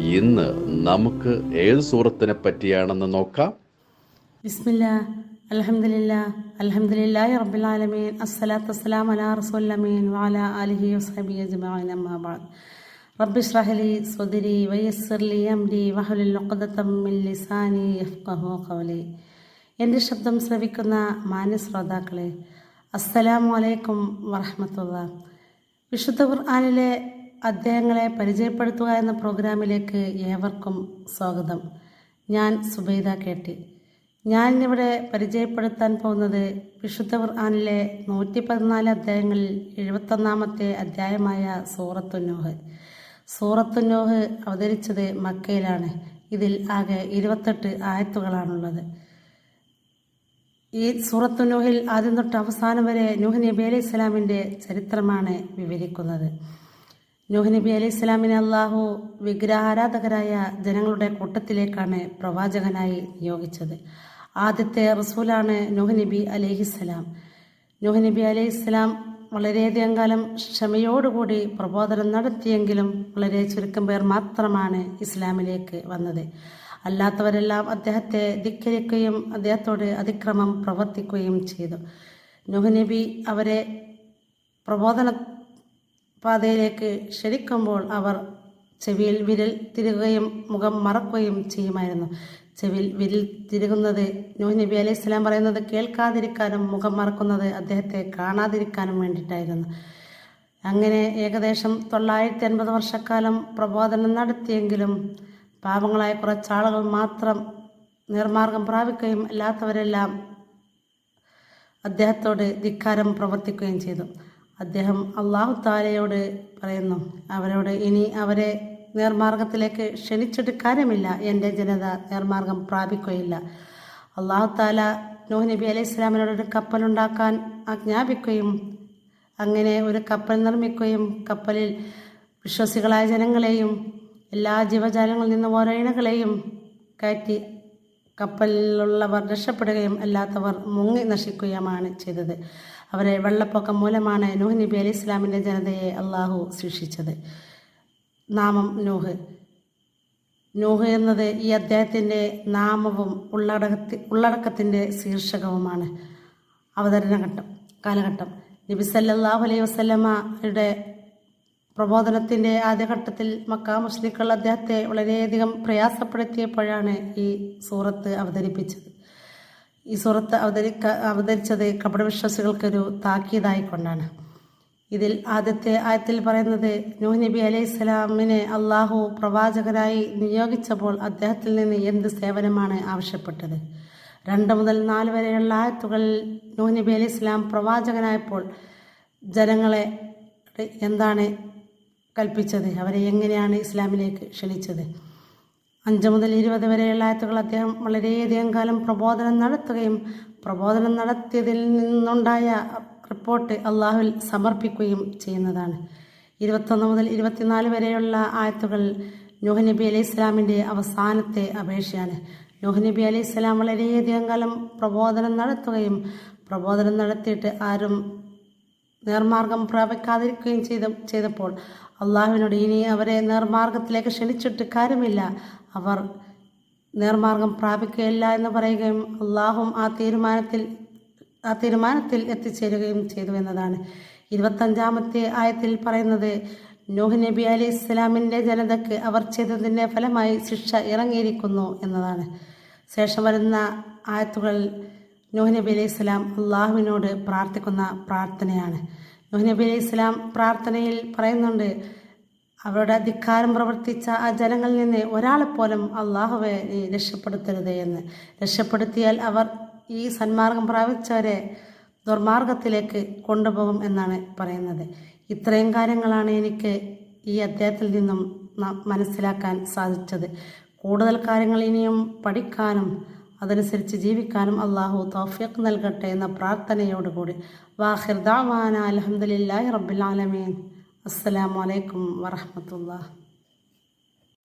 ഇന്ന് നമുക്ക് ഏത് സൂറത്തിനെ പറ്റിയാണെന്ന് നോക്കാം? ബിസ്മില്ലാ അലാ ശബ്ദം ശ്രവിക്കുന്ന മാന്യ ശ്രോതാക്കളെ അസ്സലാമു അലൈക്കും വറഹ്മത്തുള്ളാഹി. വിശുദ്ധ ഖുർആനിലെ അധ്യായങ്ങളെ പരിചയപ്പെടുത്തുക എന്ന പ്രോഗ്രാമിലേക്ക് ഏവർക്കും സ്വാഗതം. ഞാൻ സുബൈദ കേട്ടി. ഞാൻ ഇവിടെ പരിചയപ്പെടുത്താൻ പോകുന്നത് വിശുദ്ധ ഖുർആാനിലെ നൂറ്റി പതിനാല് അധ്യായങ്ങളിൽ എഴുപത്തൊന്നാമത്തെ അധ്യായമായ സൂറത്തുന്നൂഹ് സൂറത്തുന്നൂഹ് അവതരിച്ചത് മക്കയിലാണ്. ഇതിൽ ആകെ ഇരുപത്തെട്ട് ആയത്തുകളാണുള്ളത്. ഈ സൂറത്തു നൂഹിൽ ആദ്യം തൊട്ട് അവസാനം വരെ നൂഹ് നബി അലൈഹി ഇസ്ലാമിന്റെ ചരിത്രമാണ് വിവരിക്കുന്നത്. നൂഹ് നബി അലൈഹി ഇസ്ലാമിനെ അള്ളാഹു വിഗ്രഹാരാധകരായ ജനങ്ങളുടെ കൂട്ടത്തിലേക്കാണ് പ്രവാചകനായി നിയോഗിച്ചത്. ആദ്യത്തെ റസൂലാണ് നൂഹ് നബി അലൈഹിസ്സലാം നൂഹ് നബി അലൈഹി ഇസ്ലാം വളരെയധികം കാലം ക്ഷമയോടുകൂടി പ്രബോധനം നടത്തിയെങ്കിലും വളരെ ചുരുക്കം പേർ മാത്രമാണ് ഇസ്ലാമിലേക്ക് വന്നത്. അല്ലാത്തവരെല്ലാം അദ്ദേഹത്തെ ധിക്കരിക്കുകയും അദ്ദേഹത്തോട് അതിക്രമം പ്രവർത്തിക്കുകയും ചെയ്തു. നൂഹ് നബി അവരെ പ്രബോധന പാതയിലേക്ക് ക്ഷണിക്കുമ്പോൾ അവർ ചെവിയിൽ വിരൽ തിരുകുകയും മുഖം മറക്കുകയും ചെയ്യുമായിരുന്നു. ചെവിയിൽ വിരൽ തിരുകുന്നത് നബി അലൈഹി സ്വലാം പറയുന്നത് കേൾക്കാതിരിക്കാനും മുഖം മറക്കുന്നത് അദ്ദേഹത്തെ കാണാതിരിക്കാനും വേണ്ടിയിട്ടായിരുന്നു. അങ്ങനെ ഏകദേശം തൊള്ളായിരത്തി അൻപത് വർഷക്കാലം പ്രബോധനം നടത്തിയെങ്കിലും പാപങ്ങളായ കുറച്ചാളുകൾ മാത്രം നിർമാർഗം പ്രാപിക്കുകയും അല്ലാത്തവരെല്ലാം അദ്ദേഹത്തോട് ധിക്കാരം പ്രവർത്തിക്കുകയും ചെയ്തു. അദ്ദേഹം അള്ളാഹു താലയോട് പറയുന്നു അവരോട് ഇനി അവരെ നേർമാർഗത്തിലേക്ക് ക്ഷണിച്ചിട്ട് കാര്യമില്ല എന്റെ ജനത നേർമാർഗം പ്രാപിക്കുകയില്ല. അള്ളാഹു താല നൂഹ് നബി അലൈഹി ഇസ്ലാമിനോട് ഒരു കപ്പലുണ്ടാക്കാൻ ആജ്ഞാപിക്കുകയും അങ്ങനെ ഒരു കപ്പൽ നിർമ്മിക്കുകയും കപ്പലിൽ വിശ്വസികളായ ജനങ്ങളെയും എല്ലാ ജീവജാലങ്ങളിൽ നിന്നും ഓരോ ഇണകളെയും കയറ്റി കപ്പലിലുള്ളവർ രക്ഷപ്പെടുകയും അല്ലാത്തവർ മുങ്ങി നശിക്കുകയുമാണ് ചെയ്തത്. അവരെ വെള്ളപ്പൊക്കം മൂലമാണ് നൂഹ് നബി അലി ഇസ്ലാമിന്റെ ജനതയെ അള്ളാഹു ശിക്ഷിച്ചത്. നാമം നൂഹ്. നൂഹ് എന്നത് ഈ അദ്ദേഹത്തിന്റെ നാമവും ഉള്ളടക്കത്തി ഉള്ളടക്കത്തിന്റെ ശീർഷകവുമാണ്. അവതരണഘട്ടം കാലഘട്ടം. നബി സല്ലല്ലാഹു അലൈഹി വസല്ലമയുടെ പ്രബോധനത്തിന്റെ ആദ്യഘട്ടത്തിൽ മക്ക മുസ്ലിക്കൾ അദ്ദേഹത്തെ വളരെയധികം പ്രയാസപ്പെടുത്തിയപ്പോഴാണ് ഈ സൂറത്ത് അവതരിപ്പിച്ചത്. ഈ സൂറത്ത് അവതരിക്ക അവതരിച്ചത് കപടവിശ്വാസികൾക്കൊരു താക്കീതായിക്കൊണ്ടാണ്. ഇതിൽ ആദ്യത്തെ ആയത്തിൽ പറയുന്നത് നൂഹ് നബി അലൈഹി സ്വലാമിനെ അള്ളാഹു പ്രവാചകനായി നിയോഗിച്ചപ്പോൾ അദ്ദേഹത്തിൽ നിന്ന് എന്ത് സേവനമാണ് ആവശ്യപ്പെട്ടത്? രണ്ട് മുതൽ നാല് വരെയുള്ള ആയത്തുകളിൽ നൂഹ് നബി അലൈഹി സ്വലാം പ്രവാചകനായപ്പോൾ ജനങ്ങളെ എന്താണ് കൽപ്പിച്ചത്. അവരെ എങ്ങനെയാണ് ഇസ്ലാമിലേക്ക് ക്ഷണിച്ചത്? അഞ്ച് മുതൽ ഇരുപത് വരെയുള്ള ആയത്തുകൾ അദ്ദേഹം വളരെയധികം കാലം പ്രബോധനം നടത്തുകയും പ്രബോധനം നടത്തിയതിൽ നിന്നുണ്ടായ റിപ്പോർട്ട് അള്ളാഹുവിൽ സമർപ്പിക്കുകയും ചെയ്യുന്നതാണ്. ഇരുപത്തൊന്ന് മുതൽ ഇരുപത്തിനാല് വരെയുള്ള ആയത്തുകൾ നൂഹ് നബി അലൈഹി ഇസ്ലാമിന്റെ അവസാനത്തെ അപേക്ഷയാണ്. നൂഹ് നബി അലൈഹി ഇസ്ലാം വളരെയധികം കാലം പ്രബോധനം നടത്തുകയും പ്രബോധനം നടത്തിയിട്ട് ആരും നേർമാർഗം പ്രാപിക്കാതിരിക്കുകയും ചെയ്ത ചെയ്തപ്പോൾ അള്ളാഹുവിനോട് ഇനി അവരെ നേർമാർഗത്തിലേക്ക് ക്ഷണിച്ചിട്ട് കാര്യമില്ല. അവർ നേർമാർഗം പ്രാപിക്കുകയില്ല എന്ന് പറയുകയും അള്ളാഹും ആ തീരുമാനത്തിൽ ആ തീരുമാനത്തിൽ എത്തിച്ചേരുകയും ചെയ്തു എന്നതാണ്. ഇരുപത്തഞ്ചാമത്തെ ആയത്തിൽ പറയുന്നത് നൂഹ് നബി അലി ഇസ്ലാമിന്റെ ജനതയ്ക്ക് അവർ ചെയ്തതിന്റെ ഫലമായി ശിക്ഷ ഇറങ്ങിയിരിക്കുന്നു എന്നതാണ്. ശേഷം വരുന്ന ആയത്തുകൾ നബി അലൈഹി സ്വലാം അള്ളാഹുവിനോട് പ്രാർത്ഥിക്കുന്ന പ്രാർത്ഥനയാണ്. നബി അലൈഹി സ്വലാം പ്രാർത്ഥനയിൽ പറയുന്നുണ്ട് അവരുടെ ധിക്കാരം പ്രവർത്തിച്ച ആ ജനങ്ങളിൽ നിന്ന് ഒരാളെപ്പോലും അള്ളാഹുവെ നീ രക്ഷപ്പെടുത്തരുത് എന്ന്. രക്ഷപ്പെടുത്തിയാൽ അവർ ഈ സന്മാർഗം പ്രാപിച്ചവരെ ദുർമാർഗത്തിലേക്ക് കൊണ്ടുപോകും എന്നാണ് പറയുന്നത്. ഇത്രയും കാര്യങ്ങളാണ് എനിക്ക് ഈ അദ്ദേഹത്തിൽ നിന്നും മനസ്സിലാക്കാൻ സാധിച്ചത്. കൂടുതൽ കാര്യങ്ങൾ ഇനിയും പഠിക്കാനും അതനുസരിച്ച് ജീവിക്കാനും അള്ളാഹു തൗഫീഖ് നൽകട്ടെ എന്ന പ്രാർത്ഥനയോടുകൂടി. വാഹിർ ദാവാന അലഹമുല്ലാഹി റബ്ബിൽ ആലമീൻ. അസ്സലാമു അലൈക്കും വറഹമത്തുള്ള